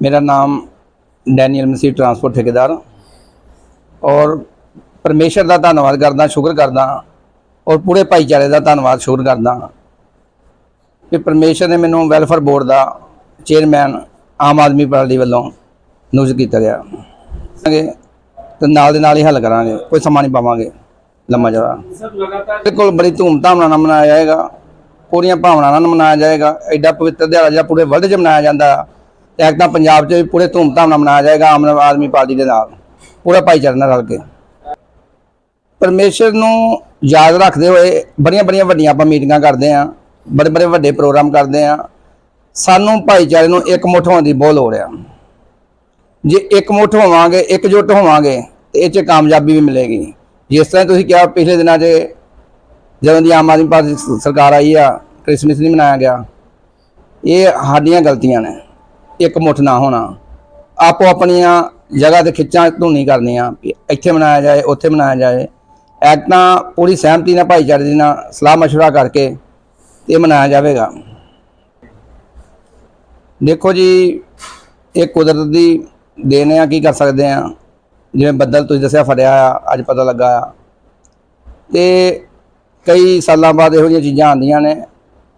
मेरा ਨਾਮ ਡੈਨੀਅਲ ਮਸੀਹ ਟਰਾਂਸਪੋਰਟ ਠੇਕੇਦਾਰ। ਔਰ ਪਰਮੇਸ਼ਰ ਦਾ ਧੰਨਵਾਦ ਕਰਦਾ, ਸ਼ੁਕਰ ਕਰਦਾ। ਔਰ ਪੂਰੇ ਭਾਈਚਾਰੇ ਦਾ ਧੰਨਵਾਦ, ਸ਼ੁਕਰ ਕਰਦਾ। ਕਿ ਪਰਮੇਸ਼ਰ ਨੇ ਮੈਨੂੰ ਵੈਲਫੇਅਰ ਬੋਰਡ ਦਾ ਚੇਅਰਮੈਨ ਆਮ ਆਦਮੀ ਪਾਰਟੀ ਵੱਲੋਂ ਨਿਯੁਕਤ ਕੀਤਾ ਗਿਆ। ਤੇ ਨਾਲ ਦੇ ਨਾਲ ਹੀ ਹੱਲ ਕਰਾਂਗੇ। ਕੋਈ ਸਮਾਂ ਨਹੀਂ ਪਾਵਾਂਗੇ ਲੰਮਾ ਚੌੜਾ ਬਿਲਕੁਲ ਬੜੀ ਧੂਮਧਾਮ ਨਾਲ ਮਨਾਇਆ ਜਾਏਗਾ। ਪੂਰੀਆਂ ਭਾਵਨਾਵਾਂ ਨਾਲ ਮਨਾਇਆ ਜਾਏਗਾ। ਐਡਾ ਪਵਿੱਤਰ ਦਿਹਾੜਾ ਜਿਹੜਾ ਪੂਰੇ ਵਰਲਡ 'ਚ ਮਨਾਇਆ ਜਾਂਦਾ। ਤੇ ਇੱਕ ਤਾਂ ਪੰਜਾਬ 'ਚ ਵੀ ਪੂਰੇ ਧੂਮਧਾਮ ਨਾਲ ਮਨਾਇਆ ਜਾਏਗਾ ਆਮ ਆਦਮੀ ਪਾਰਟੀ ਦੇ ਨਾਲ, ਪੂਰਾ ਭਾਈਚਾਰੇ ਨਾਲ ਰਲ ਕੇ। ਪਰਮੇਸ਼ਰ ਨੂੰ ਯਾਦ ਰੱਖਦੇ ਹੋਏ ਬੜੀਆਂ ਬੜੀਆਂ ਵੱਡੀਆਂ ਆਪਾਂ ਮੀਟਿੰਗਾਂ ਕਰਦੇ ਆਂ ਬੜੇ ਬੜੇ ਵੱਡੇ ਪ੍ਰੋਗਰਾਮ ਕਰਦੇ ਆਂ, ਸਾਨੂੰ ਭਾਈਚਾਰੇ ਨੂੰ ਇੱਕ ਹੋਣ ਦੀ ਬਹੁਤ ਲੋੜ ਆ। ਜੇ ਇਕਮੁੱਠ ਹੋਵਾਂਗੇ, ਇਕਜੁੱਟ ਹੋਵਾਂਗੇ, ਤੇ ਇਹ 'ਚ ਕਾਮਯਾਬੀ ਵੀ ਮਿਲੇਗੀ। ਜਿਸ ਤਰ੍ਹਾਂ ਤੁਸੀਂ ਕਿਹਾ ਪਿਛਲੇ ਦਿਨਾਂ 'ਚ, ਜਦੋਂ ਦੀ ਆਮ ਆਦਮੀ ਪਾਰਟੀ ਸ- ਸਰਕਾਰ ਆਈ ਆ, ਕ੍ਰਿਸਮਸ ਨਹੀਂ ਮਨਾਇਆ ਗਿਆ, ਇਹ ਸਾਡੀਆਂ ਗਲਤੀਆਂ ਨੇ। ਇੱਕ ਮੁੱਠ ਨਾ ਹੋਣਾ। ਆਪੋ ਆਪਣੀਆਂ ਜਗ੍ਹਾ ਤੇ ਖਿੱਚਾਂ ਧੂਣੀ ਕਰਨੀਆਂ ਵੀ ਇੱਥੇ ਮਨਾਇਆ ਜਾਏ, ਉੱਥੇ ਮਨਾਇਆ ਜਾਏ। ਐਕ ਪੂਰੀ ਸਹਿਮਤੀ ਨਾਲ ਭਾਈਚਾਰੇ ਦੇ ਨਾਲ ਸਲਾਹ ਮਸ਼ਵਰਾ ਕਰਕੇ ਤੇ ਇਹ ਮਨਾਇਆ ਜਾਵੇਗਾ। ਦੇਖੋ ਜੀ, ਇਹ ਕੁਦਰਤ ਦੀ ਦੇਣ ਆ, ਕੀ ਕਰ ਸਕਦੇ ਆ? ਜਿਵੇਂ ਬੱਦਲ ਤੁਸੀਂ ਦੱਸਿਆ ਫੜਿਆ ਆ, ਅੱਜ ਪਤਾ ਲੱਗਾ ਆ। ਤੇ ਕਈ ਸਾਲਾਂ ਬਾਅਦ ਇਹੋ ਜਿਹੀਆਂ ਚੀਜ਼ਾਂ ਆਉਂਦੀਆਂ ਨੇ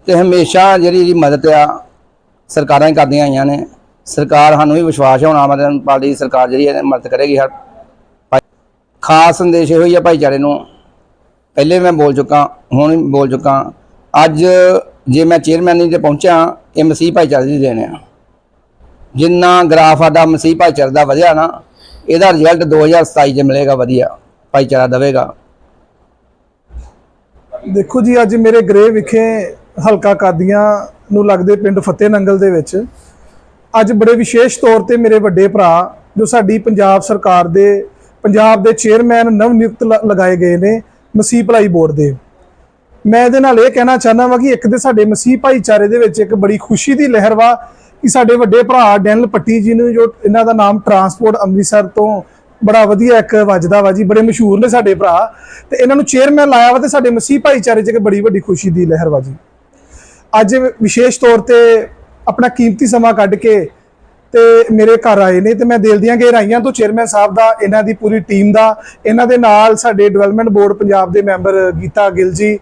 ਤੇ ਹਮੇਸ਼ਾ ਜਿਹੜੀ ਇਹਦੀ ਮਦਦ ਆ ਸਰਕਾਰਾਂ ਹੀ ਕਰਦੀਆਂ ਆਈਆਂ ਨੇ। ਸਰਕਾਰ ਸਾਨੂੰ ਵੀ ਵਿਸ਼ਵਾਸ ਹੈ, ਹੁਣ ਆਮ ਆਦਮੀ ਪਾਰਟੀ ਸਰਕਾਰ ਜਿਹੜੀ ਹੈ ਮਦਦ ਕਰੇਗੀ ਹਰ ਖਾਸ ਸੰਦੇਸ਼ ਇਹੋ ਹੀ ਆ ਭਾਈਚਾਰੇ ਨੂੰ। ਪਹਿਲੇ ਮੈਂ ਬੋਲ ਚੁੱਕਾ, ਹੁਣ ਵੀ ਬੋਲ ਚੁੱਕਾ। ਅੱਜ ਜੇ ਮੈਂ ਚੇਅਰਮੈਨ ਤੇ ਪਹੁੰਚਿਆ, ਇਹ ਮਸੀਹ ਭਾਈਚਾਰੇ ਦੀ ਦੇਣ ਆ। ਜਿੰਨਾ ਗ੍ਰਾਫ ਸਾਡਾ ਮਸੀਹ ਭਾਈਚਾਰੇ ਦਾ ਵਧਿਆ ਨਾ, ਇਹਦਾ ਰਿਜ਼ਲਟ 2027 ਚ ਮਿਲੇਗਾ, ਵਧੀਆ ਭਾਈਚਾਰਾ ਦੇਵੇਗਾ। ਦੇਖੋ ਜੀ, ਅੱਜ ਮੇਰੇ ਗ੍ਰੇ ਵਿਖੇ ਹਲਕਾ ਕਾਦੀਆਂ ਨੂੰ ਲੱਗਦੇ ਪਿੰਡ ਫਤਿਹ ਨੰਗਲ ਦੇ ਵਿੱਚ, ਅੱਜ ਬੜੇ ਵਿਸ਼ੇਸ਼ ਤੌਰ ਤੇ ਮੇਰੇ ਵੱਡੇ ਭਰਾ ਜੋ ਸਾਡੀ ਪੰਜਾਬ ਸਰਕਾਰ ਦੇ, ਪੰਜਾਬ ਦੇ ਚੇਅਰਮੈਨ ਨਵ ਨਿਯੁਕਤ ਲ- ਲਗਾਏ ਗਏ ਨੇ ਮਸੀਹ ਭਲਾਈ ਬੋਰਡ ਦੇ। ਮੈਂ ਇਹਦੇ ਨਾਲ ਇਹ ਕਹਿਣਾ ਚਾਹੁੰਦਾ ਵਾਂ ਕਿ ਇੱਕ ਤੇ ਸਾਡੇ ਮਸੀਹ ਭਾਈਚਾਰੇ ਦੇ ਵਿੱਚ ਇੱਕ ਬੜੀ ਖੁਸ਼ੀ ਦੀ ਲਹਿਰ ਵਾ ਕਿ ਸਾਡੇ ਵੱਡੇ ਭਰਾ ਡੈਨਲ ਪੱਟੀ ਜੀ ਨੂੰ ਜੋ ਇਹਨਾਂ ਦਾ ਨਾਮ ਟਰਾਂਸਪੋਰਟ ਅੰਮ੍ਰਿਤਸਰ ਤੋਂ ਬੜਾ ਵਧੀਆ ਇੱਕ ਵੱਜਦਾ ਵਾ ਜੀ, ਬੜੇ ਮਸ਼ਹੂਰ ਨੇ ਸਾਡੇ ਭਰਾ ਤੇ ਇਹਨਾਂ ਨੂੰ ਚੇਅਰਮੈਨ ਲਾਇਆ ਵਾ ਤੇ ਸਾਡੇ ਮਸੀਹ ਭਾਈਚਾਰੇ 'ਚ ਇੱਕ ਬੜੀ ਵੱਡੀ ਖੁਸ਼ੀ ਦੀ ਲਹਿਰ ਵਾ ਜੀ। ਅੱਜ ਵਿਸ਼ੇਸ਼ ਤੌਰ ਤੇ ਆਪਣਾ ਕੀਮਤੀ ਸਮਾਂ ਕੱਢ ਕੇ ਤੇ ਮੇਰੇ ਘਰ ਆਏ ਨੇ ਤੇ ਮੈਂ ਦਿਲ ਦੀਆਂ ਗਹਿਰਾਈਆਂ ਤੋਂ ਚੇਅਰਮੈਨ ਸਾਹਿਬ ਦਾ, ਇਹਨਾਂ ਦੀ ਪੂਰੀ ਟੀਮ ਦਾ, ਇਹਨਾਂ ਦੇ ਨਾਲ ਸਾਡੇ ਡਿਵੈਲਪਮੈਂਟ ਬੋਰਡ ਪੰਜਾਬ ਦੇ ਮੈਂਬਰ ਗੀਤਾ ਗਿੱਲ ਜੀ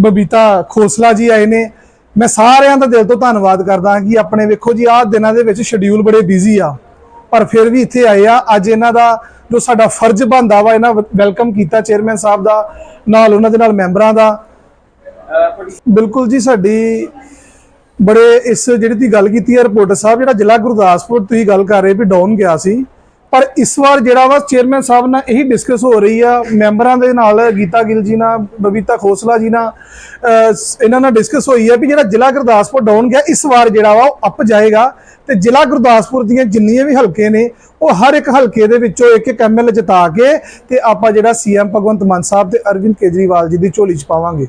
ਬਬੀਤਾ ਖੋਸਲਾ ਜੀ ਆਏ ਨੇ। ਮੈਂ ਸਾਰਿਆਂ ਦਾ ਦਿਲ ਤੋਂ ਧੰਨਵਾਦ ਕਰਦਾ ਹਾਂ ਕਿ ਆਪਣੇ ਵੇਖੋ ਜੀ, ਆਹ ਦਿਨਾਂ ਦੇ ਵਿੱਚ ਸ਼ਡਿਊਲ ਬੜੇ ਬਿਜ਼ੀ ਆ। ਪਰ ਫਿਰ ਵੀ ਇੱਥੇ ਆਏ ਆ, ਅੱਜ ਇਹਨਾਂ ਦਾ ਜੋ ਸਾਡਾ ਫਰਜ਼ ਬਣਦਾ ਵਾ, ਇਹਨਾਂ ਵੈਲਕਮ ਕੀਤਾ ਚੇਅਰਮੈਨ ਸਾਹਿਬ ਦਾ, ਨਾਲ ਉਹਨਾਂ ਦੇ ਨਾਲ ਮੈਂਬਰਾਂ ਦਾ। ਬਿਲਕੁਲ ਜੀ, ਸਾਡੀ ਬੜੇ ਇਸ ਜਿਹੜੀ ਦੀ ਗੱਲ ਕੀਤੀ ਹੈ ਰਿਪੋਰਟਰ ਸਾਹਿਬ, ਜਿਹੜਾ ਜ਼ਿਲ੍ਹਾ ਗੁਰਦਾਸਪੁਰ ਤੁਸੀਂ ਗੱਲ ਕਰ ਰਹੇ ਵੀ ਡਾਊਨ ਗਿਆ ਸੀ, ਪਰ ਇਸ ਵਾਰ ਜਿਹੜਾ ਵਾ ਚੇਅਰਮੈਨ ਸਾਹਿਬ ਨਾਲ ਇਹੀ ਡਿਸਕਸ ਹੋ ਰਹੀ ਆ, ਮੈਂਬਰਾਂ ਦੇ ਨਾਲ ਗੀਤਾ ਗਿੱਲ ਜੀ ਨਾਲ, ਬਬੀਤਾ ਖੋਸਲਾ ਜੀ ਨਾਲ ਇਹਨਾਂ ਨਾਲ ਡਿਸਕਸ ਹੋਈ ਹੈ ਵੀ ਜਿਹੜਾ ਜ਼ਿਲ੍ਹਾ ਗੁਰਦਾਸਪੁਰ ਡਾਊਨ ਗਿਆ, ਇਸ ਵਾਰ ਜਿਹੜਾ ਵਾ ਉਹ ਅਪ ਜਾਏਗਾ ਤੇ ਜ਼ਿਲ੍ਹਾ ਗੁਰਦਾਸਪੁਰ ਦੀਆਂ ਜਿੰਨੀਆਂ ਵੀ ਹਲਕੇ ਨੇ, ਉਹ ਹਰ ਇੱਕ ਹਲਕੇ ਦੇ ਵਿੱਚੋਂ ਇੱਕ ਇੱਕ ਐਮਐਲ ਜਿਤਾ ਕੇ ਤੇ ਆਪਾਂ ਜਿਹੜਾ ਸੀਐਮ ਭਗਵੰਤ ਮਾਨ ਸਾਹਿਬ ਤੇ ਅਰਵਿੰਦ ਕੇਜਰੀਵਾਲ ਜੀ ਦੀ ਝੋਲੀ ਚ ਪਾਵਾਂਗੇ।